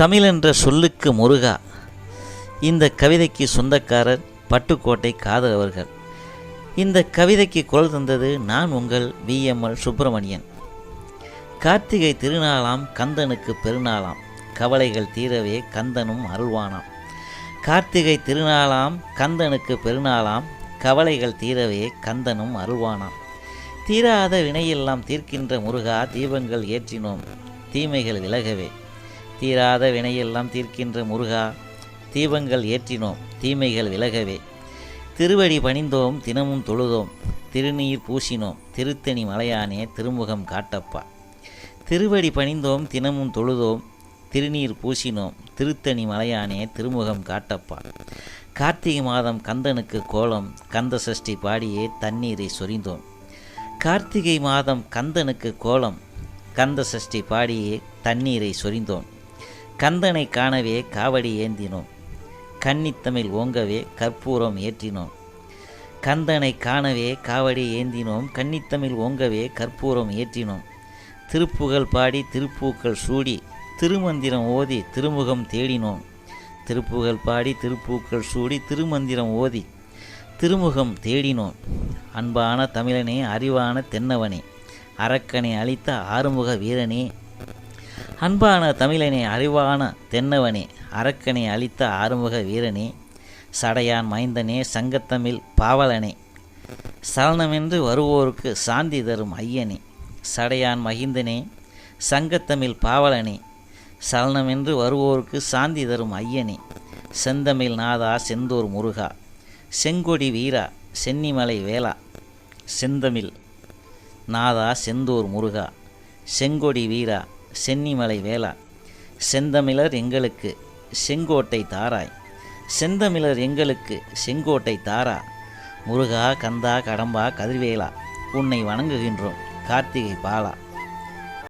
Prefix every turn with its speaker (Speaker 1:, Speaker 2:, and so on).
Speaker 1: தமிழ் என்ற சொல்லுக்கு முருகா. இந்த கவிதைக்கு சொந்தக்காரர் பட்டுக்கோட்டை காதர் அவர்கள். இந்த கவிதைக்கு குரல் தந்தது நான் உங்கள் விஎம்எல் சுப்பிரமணியன். கார்த்திகை திருநாளாம் கந்தனுக்கு பெருநாளாம். கவலைகள் தீரவே கந்தனும் அருள்வானாம். கார்த்திகை திருநாளாம் கந்தனுக்கு பெருநாளாம். கவலைகள் தீரவே கந்தனும் அருள்வானாம். தீராத வினையெல்லாம் தீர்க்கின்ற முருகா தீபங்கள் ஏற்றினோம். தீமைகள் விலகவே. தீராத வினையெல்லாம் தீர்க்கின்ற முருகா தீபங்கள் ஏற்றினோம் தீமைகள் விலகவே. திருவடி பணிந்தோம் தினமும் தொழுதோம் திருநீர் பூசினோம் திருத்தணி மலையானே திருமுகம் காட்டப்பா. திருவடி பணிந்தோம் தினமும் தொழுதோம் திருநீர் பூசினோம் திருத்தணி மலையானே திருமுகம் காட்டப்பா. கார்த்திகை மாதம் கந்தனுக்கு கோலம் கந்த சஷ்டி பாடியே தண்ணீரை சொரிந்தோம். கார்த்திகை மாதம் கந்தனுக்கு கோலம் கந்த சஷ்டி பாடியே தண்ணீரை சொரிந்தோம். கந்தனை காணவே காவடி ஏந்தினோம். கன்னித்தமிழ் ஓங்கவே கற்பூரம் ஏற்றினோம். கந்தனை காணவே காவடி ஏந்தினோம். கன்னித்தமிழ் ஓங்கவே கற்பூரம் ஏற்றினோம். திருப்புகழ் பாடி திருப்பூக்கள் சூடி திருமந்திரம் ஓதி திருமுகம் தேடினோம். திருப்புகழ் பாடி திருப்பூக்கள் சூடி திருமந்திரம் ஓதி திருமுகம் தேடினோம். அன்பான தமிழனே அறிவான தென்னவனே அரக்கனை அளித்த ஆறுமுக வீரனே அன்பான தமிழனே அறிவான தென்னவனே அரக்கனை அளித்த ஆறுமுக வீரனே சடையான் மைந்தனே சங்கத்தமிழ் பாவலனே சலனமென்று வருவோருக்கு சாந்தி தரும் ஐயனே சடையான் மகிந்தனே சங்கத்தமிழ் பாவலனே சலனமென்று வருவோருக்கு சாந்தி தரும் ஐயனே செந்தமிழ் நாதா செந்தூர் முருகா செங்கொடி வீரா சென்னிமலை வேளா செந்தமிழ் நாதா செந்தூர் முருகா செங்கொடி வீரா சென்னிமலை வேளா. செந்தமிழர் எங்களுக்கு செங்கோட்டை தாராய். செந்தமிழர் எங்களுக்கு செங்கோட்டை தாரா. முருகா கந்தா கடம்பா கதிர்வேலா உன்னை வணங்குகின்றோம் கார்த்திகை பாலா.